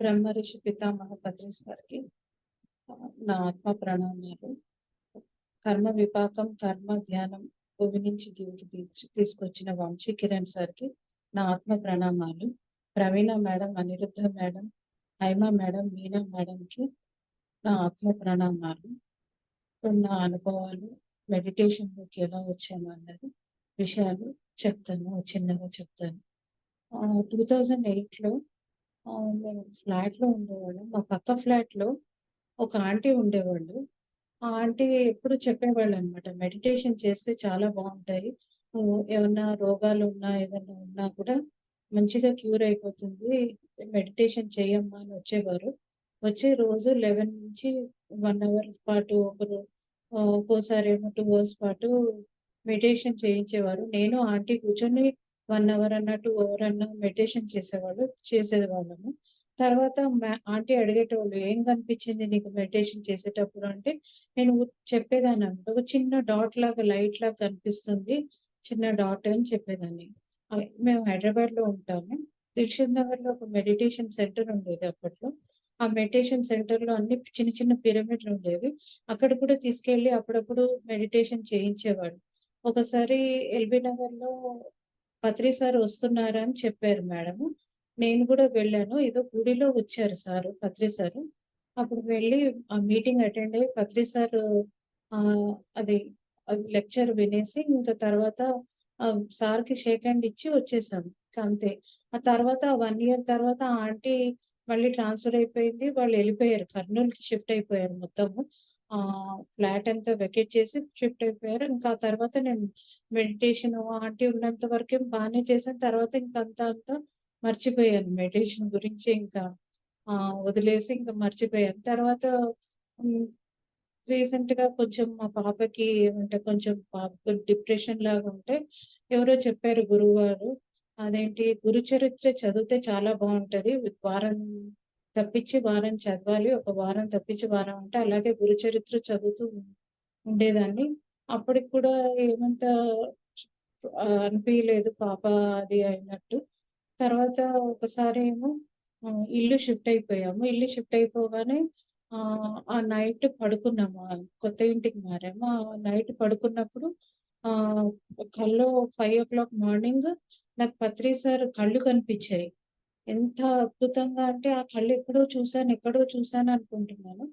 బ్రహ్మ ఋషి పితామహ పత్రిస్ గారికి నా ఆత్మ ప్రణామాలు. కర్మ విపాకం కర్మ ధ్యానం భూమి నుంచి దీనికి తీసుకొచ్చిన వంశీ కిరణ్ సార్కి నా ఆత్మ ప్రణామాలు. Praveena madam Aniruddha madam Haima madam Meena మేడంకి నా ఆత్మ ప్రణామాలు. ఇప్పుడు నా అనుభవాలు మెడిటేషన్లోకి ఎలా వచ్చాను అన్నది విషయాలు చెప్తాను చిన్నగా చెప్తాను. టూ థౌజండ్ ఎయిట్లో మేము ఫ్లాట్లో ఉండేవాళ్ళం. మా పక్క ఫ్లాట్లో ఒక ఆంటీ ఉండేవాళ్ళు. ఆ ఆంటీ ఎప్పుడు చెప్పేవాళ్ళు అనమాట మెడిటేషన్ చేస్తే చాలా బాగుంటాయి. ఏమన్నా రోగాలు ఉన్నా ఏదన్నా ఉన్నా కూడా మంచిగా క్యూర్ అయిపోతుంది. మెడిటేషన్ చేయమ్మా అని వచ్చేవారు. వచ్చే రోజు లెవెన్ నుంచి వన్ అవర్ పాటు ఒకరు ఒక్కోసారి ఏమో టూ అవర్స్ పాటు మెడిటేషన్ చేయించేవారు. నేను ఆంటీ కూర్చొని వన్ అవర్ అన్న టూ అవర్ అన్న మెడిటేషన్ చేసేవాళ్ళు చేసేది వాళ్ళము తర్వాత ఆంటీ అడిగేటోళ్ళు ఏం కనిపించింది నీకు మెడిటేషన్ చేసేటప్పుడు? అంటే నేను చెప్పేదాన్ని అనమాట. ఒక చిన్న డాట్ లాగా లైట్ లాగా కనిపిస్తుంది. చిన్న డాట్ అని చెప్పేదాన్ని. మేము హైదరాబాద్లో ఉంటాము. దిల్షుక్ నగర్లో ఒక మెడిటేషన్ సెంటర్ ఉండేది అప్పట్లో. ఆ మెడిటేషన్ సెంటర్లో అన్ని చిన్న చిన్న పిరమిడ్లు ఉండేవి. అక్కడ కూడా తీసుకెళ్ళి అప్పుడప్పుడు మెడిటేషన్ చేయించేవాడు ఒకసారి ఎల్బీ నగర్లో పత్రి సార్ వస్తున్నారా అని చెప్పారు మేడం నేను కూడా వెళ్ళాను. ఏదో గుడిలో వచ్చారు సార్ పత్రి సార్. అప్పుడు వెళ్ళి ఆ మీటింగ్ అటెండ్ అయ్యి పత్రి సార్ అది లెక్చర్ వినేసి ఇంకా తర్వాత సార్కి షేక్ హ్యాండ్ ఇచ్చి వచ్చేసాం. అంతే. ఆ తర్వాత వన్ ఇయర్ తర్వాత ఆంటీ మళ్ళీ ట్రాన్స్ఫర్ అయిపోయింది. వాళ్ళు వెళ్ళిపోయారు. కర్నూలుకి షిఫ్ట్ అయిపోయారు మొత్తము. ఆ ఫ్లాట్ అంతా వెకేట్ చేసి షిఫ్ట్ అయిపోయారు. ఇంకా ఆ తర్వాత నేను మెడిటేషన్ ఆంటీ ఉన్నంత వరకే బాగానే చేశాను. తర్వాత ఇంకా అంతా అంతా మర్చిపోయాను. మెడిటేషన్ గురించి ఇంకా ఆ వదిలేసి ఇంకా మర్చిపోయాను. తర్వాత రీసెంట్గా కొంచెం మా పాపకి ఏమంటే కొంచెం పాపకు డిప్రెషన్ లాగా ఉంటే ఎవరో చెప్పారు గురువు గారు అదేంటి? గురు చరిత్ర చదివితే చాలా బాగుంటది. వారం తప్పించి వారం చదవాలి. ఒక వారం తప్పించి వారం అంటే అలాగే గురు చరిత్ర చదువుతూ ఉండేదాన్ని. అప్పటికి కూడా ఏమంత అనిపించలేదు పాప అది అయినట్టు. తర్వాత ఒకసారి ఏమో ఇల్లు షిఫ్ట్ అయిపోయాము. ఇల్లు షిఫ్ట్ అయిపోగానే ఆ నైట్ పడుకున్నాము. కొత్త ఇంటికి మారాము. ఆ నైట్ పడుకున్నప్పుడు ఆ కళ్ళు ఫైవ్ ఓ క్లాక్ మార్నింగ్ నాకు పత్రి సార్ కళ్ళు కనిపించాయి. ఎంత అద్భుతంగా అంటే ఆ కళ్ళు ఎక్కడో చూసాను ఎక్కడో చూశాను అనుకుంటున్నాను.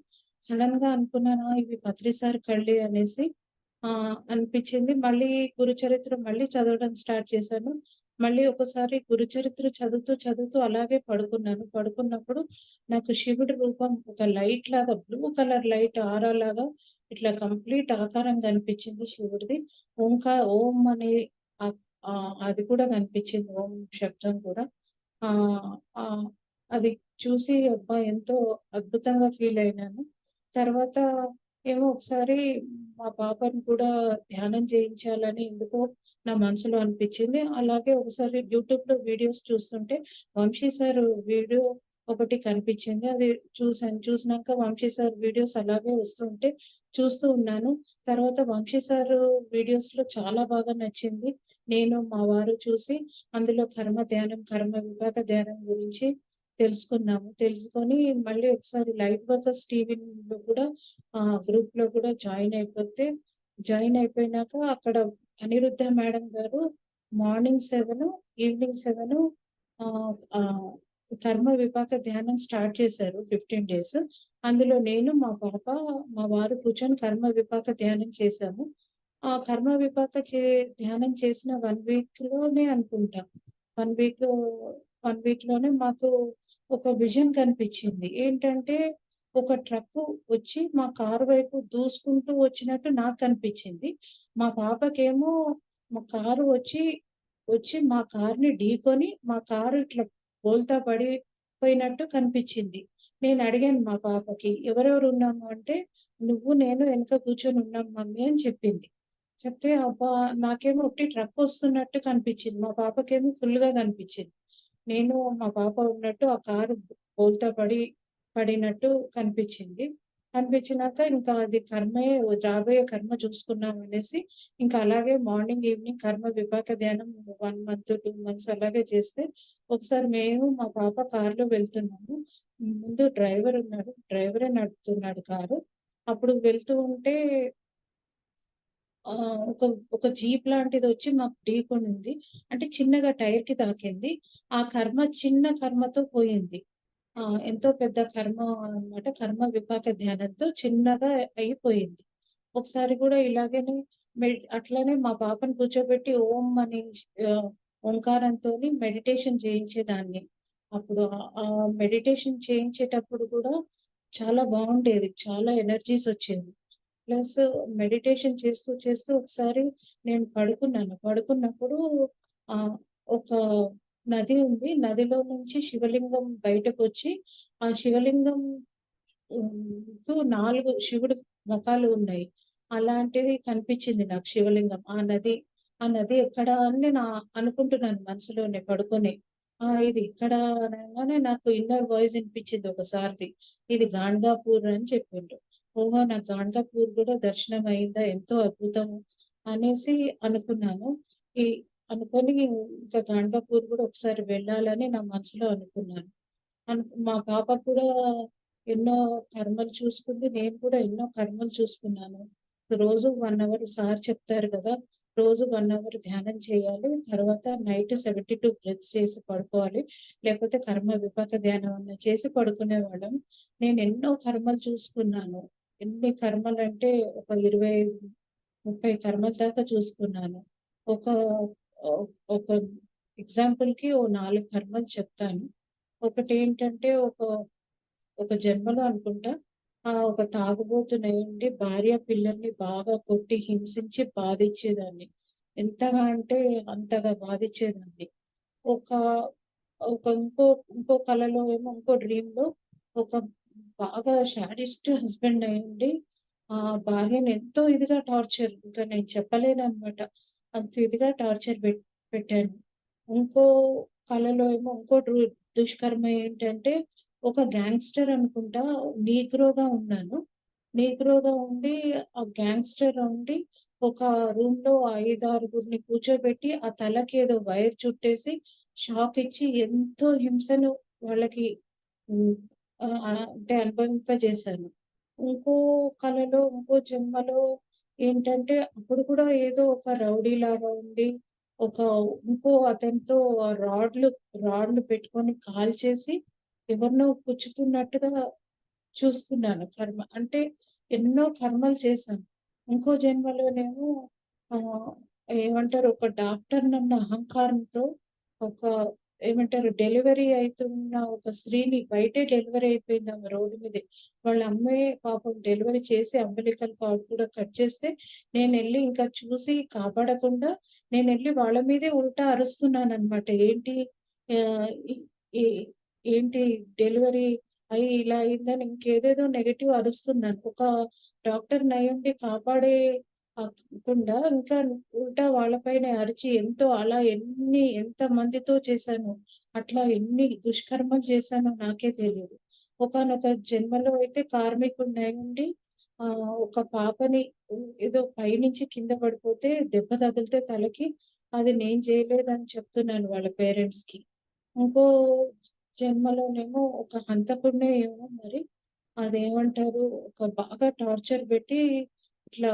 సడన్గా అనుకున్నాను ఇవి పత్రి కళ్ళు అనేసి ఆ అనిపించింది. మళ్ళీ గురు చరిత్ర మళ్ళీ చదవడం స్టార్ట్ చేశాను. మళ్ళీ ఒకసారి గురు చరిత్ర చదువుతూ చదువుతూ అలాగే పడుకున్నాను. పడుకున్నప్పుడు నాకు శివుడి రూపం ఒక లైట్ లాగా బ్లూ కలర్ లైట్ ఆరా లాగా ఇట్లా కంప్లీట్ ఆకారం కనిపించింది శివుడిది. ఓంకా ఓం అనే అది కూడా కనిపించింది. ఓం శబ్దం కూడా. ఆ ఆ అది చూసి అబ్బా ఎంతో అద్భుతంగా ఫీల్ అయినాను. తర్వాత ఏమో ఒకసారి మా పాపను కూడా ధ్యానం చేయించాలని ఎందుకో నా మనసులో అనిపించింది. అలాగే ఒకసారి యూట్యూబ్లో వీడియోస్ చూస్తుంటే వంశీ సార్ వీడియో ఒకటి కనిపించింది. అది చూసాను. చూసినాక వంశీ సార్ వీడియోస్ అలాగే వస్తుంటే చూస్తూ ఉన్నాను. తర్వాత వంశీ సార్ వీడియోస్లో చాలా బాగా నచ్చింది. నేను మా వారు చూసి అందులో కర్మ ధ్యానం కర్మ వివాద ధ్యానం గురించి తెలుసుకున్నాము. తెలుసుకొని మళ్ళీ ఒకసారి లైట్ వర్కర్స్ టీవీలో కూడా ఆ గ్రూప్లో కూడా జాయిన్ అయిపోతే జాయిన్ అయిపోయినాక అక్కడ Aniruddha madam garu morning seven evening seven కర్మ విపాక ధ్యానం స్టార్ట్ చేశారు ఫిఫ్టీన్ డేస్. అందులో నేను మా పాప మా వారు కూర్చొని కర్మ విపాక ధ్యానం చేశాము. ఆ కర్మ విపాక చే ధ్యానం చేసిన వన్ వీక్లోనే అనుకుంటా. వన్ వీక్ వన్ వీక్లోనే మాకు ఒక విజన్ కనిపించింది. ఏంటంటే ఒక ట్రక్ వచ్చి మా కారు వైపు దూసుకుంటూ వచ్చినట్టు నాకు కనిపించింది. మా పాపకేమో మా కారు వచ్చి వచ్చి మా కారుని ఢీకొని మా కారు ఇట్లా బోల్తా పడిపోయినట్టు కనిపించింది. నేను అడిగాను మా పాపకి ఎవరెవరు ఉన్నాము అంటే నువ్వు నేను వెనక కూర్చొని ఉన్నాం మమ్మీ అని చెప్పింది. చెప్తే అబ్బా నాకేమో ఒకటి ట్రక్ వస్తున్నట్టు కనిపించింది. మా పాపకేమో ఫుల్గా కనిపించింది. నేను మా పాప ఉన్నట్టు ఆ కారు బోల్తా పడి పడినట్టు కనిపించింది. కనిపించినాక ఇంకా అది కర్మే రాబోయే కర్మ చూసుకున్నాం అనేసి ఇంకా అలాగే మార్నింగ్ ఈవినింగ్ కర్మ విపాక ధ్యానం వన్ మంత్ టూ మంత్స్ అలాగే చేస్తే ఒకసారి మేము మా పాప కారులో వెళ్తున్నాము. ముందు డ్రైవర్ ఉన్నాడు. డ్రైవరే నడుపుతున్నాడు కారు. అప్పుడు వెళ్తూ ఉంటే ఒక ఒక జీప్ లాంటిది వచ్చి మాకు ఢీకొనింది అంటే చిన్నగా టైర్కి తాకింది ఆ కర్మ చిన్న కర్మతో పోయింది. ఆ ఎంతో పెద్ద కర్మ అన్నమాట. కర్మ విపాక ధ్యానంతో చిన్నగా అయిపోయింది. ఒకసారి కూడా ఇలాగనే మెడి అట్లానే మా పాపను కూర్చోబెట్టి ఓం అని ఓంకారంతో ఓంకారంతోని మెడిటేషన్ చేయించేదాన్ని. అప్పుడు ఆ మెడిటేషన్ చేయించేటప్పుడు కూడా చాలా బాగుండేది. చాలా ఎనర్జీస్ వచ్చేవి ప్లస్ మెడిటేషన్ చేస్తూ చేస్తూ ఒకసారి నేను పడుకున్నాను. పడుకున్నప్పుడు ఆ ఒక నది ఉంది. నదిలో నుంచి శివలింగం బయటకు వచ్చి ఆ శివలింగం కు నాలుగు శివుడు ముఖాలు ఉన్నాయి. అలాంటిది కనిపించింది నాకు శివలింగం. ఆ నది ఆ నది ఎక్కడ అని నేను అనుకుంటున్నాను మనసులోనే పడుకొని. ఆ ఇది ఇక్కడ అనగానే నాకు ఇన్నర్ వాయిస్ వినిపించింది ఒకసారిది. ఇది గాండాపూర్ అని చెప్పిండు ఓహో నాకు గాండపూర్ కూడా దర్శనం అయిందా ఎంతో అద్భుతం అనేసి అనుకున్నాను. ఈ అనుకొని ఇంకా గాండాపూర్ కూడా ఒకసారి వెళ్ళాలని నా మనసులో అనుకున్నాను. అను మా పాప కూడా ఎన్నో కర్మలు చూసుకుంది. నేను కూడా ఎన్నో కర్మలు చూసుకున్నాను. రోజు వన్ అవర్ సార్ చెప్తారు కదా రోజు వన్ అవర్ ధ్యానం చేయాలి. తర్వాత నైట్ సెవెంటీ టూ బ్రెత్స్ చేసి పడుకోవాలి. లేకపోతే కర్మ విపాక ధ్యానం అన్న చేసి పడుకునే వాళ్ళం నేను ఎన్నో కర్మలు చూసుకున్నాను. ఎన్ని కర్మలు అంటే ఒక ఇరవై ఐదు ముప్పై కర్మల దాకా చూసుకున్నాను. ఒక ఒక ఎగ్జాంపుల్కి ఓ నాలుగు కర్మలు చెప్తాను. ఒకటి ఏంటంటే ఒక ఒక జన్మలో అనుకుంటా ఆ ఒక తాగుబోతున్నాయండి భార్య పిల్లల్ని బాగా కొట్టి హింసించి బాధించేదాన్ని. ఎంతగా అంటే అంతగా బాధించేదాన్ని. ఒక ఒక ఇంకో ఇంకో కళలో ఏమో ఇంకో డ్రీమ్లో ఒక బాగా షాడిస్ట్ హస్బెండ్ అయ్యండి. ఆ భార్యను ఎంతో ఇదిగా టార్చర్ ఇంకా నేను చెప్పలేను అనమాట అంత ఇదిగా టార్చర్ పెట్ పెట్టాను. ఇంకో కళలో ఏమో ఇంకో దుష్కర్మ ఏంటంటే ఒక గ్యాంగ్స్టర్ అనుకుంటా నీగ్రోగా ఉన్నాను. నీగ్రోగా ఉండి ఆ గ్యాంగ్స్టర్ ఉండి ఒక రూమ్లో ఐదు ఆరుగురిని కూర్చోబెట్టి ఆ తలకి ఏదో వైర్ చుట్టేసి షాక్ ఇచ్చి ఎంతో హింసను వాళ్ళకి అంటే అనుభవింపజేశాను ఇంకో కళలో ఇంకో జన్మలో ఏంటంటే అప్పుడు కూడా ఏదో ఒక రౌడీ లాగా ఉండి ఒక ఇంకో అతనితో రాడ్లు రాడ్లు పెట్టుకొని కాల్ చేసి ఎవరినో పుచ్చుతున్నట్టుగా చూసుకున్నాను కర్మ. అంటే ఎన్నో కర్మలు చేశాను. ఇంకో జన్మలోనేమో ఆ ఏమంటారు ఒక డాక్టర్ నన్న అహంకారంతో ఒక ఏమంటారు డెలివరీ అవుతున్న ఒక స్త్రీని బయటే డెలివరీ అయిపోయింది ఆమె రోడ్డు మీద. వాళ్ళ అమ్మాయి పాపం డెలివరీ చేసి అంబలికల్ కార్డ్ కూడా కట్ చేస్తే నేను వెళ్ళి ఇంకా చూసి కాపాడకుండా నేను వెళ్ళి వాళ్ళ మీదే ఉల్టా అరుస్తున్నాను అనమాట ఏంటి ఏంటి డెలివరీ అయ్యి ఇలా అయిందని ఇంకేదేదో నెగటివ్ అరుస్తున్నాను. ఒక డాక్టర్ నయ్యండి కాపాడే కాకుండా ఇంకా ఉల్టా వాళ్ళపైన అరిచి ఎంతో అలా ఎన్ని ఎంత మందితో చేశాను అట్లా ఎన్ని దుష్కర్మలు చేశానో నాకే తెలియదు. ఒకనొక జన్మలో అయితే కార్మికుడు ఉండి ఆ ఒక పాపని ఏదో పైనుంచి కింద పడిపోతే దెబ్బ తగిలితే తలకి అది నేను చేయలేదని చెప్తున్నాను వాళ్ళ పేరెంట్స్కి ఇంకో జన్మలోనేమో ఒక హంతకుడినే ఏమో మరి అదేమంటారు ఒక బాగా టార్చర్ పెట్టి ఇట్లా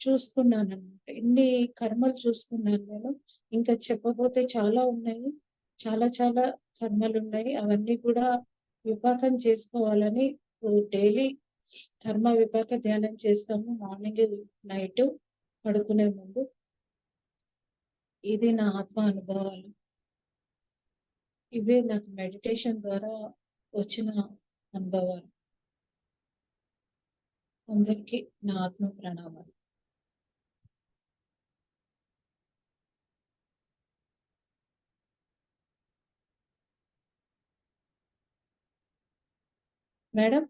చూసుకున్నాను అనమాట ఇన్ని కర్మలు చూసుకున్నాను నేను. ఇంకా చెప్పబోతే చాలా ఉన్నాయి. చాలా చాలా కర్మలు ఉన్నాయి. అవన్నీ కూడా విపాకం చేసుకోవాలని డైలీ కర్మ విపాక ధ్యానం చేస్తాము మార్నింగ్ నైట్ పడుకునే ముందు. ఇది నా ఆత్మ అనుభవాలు. ఇవే నాకు మెడిటేషన్ ద్వారా వచ్చిన అనుభవాలు. అందరికీ నా ఆత్మ ప్రణామాలు. మేడం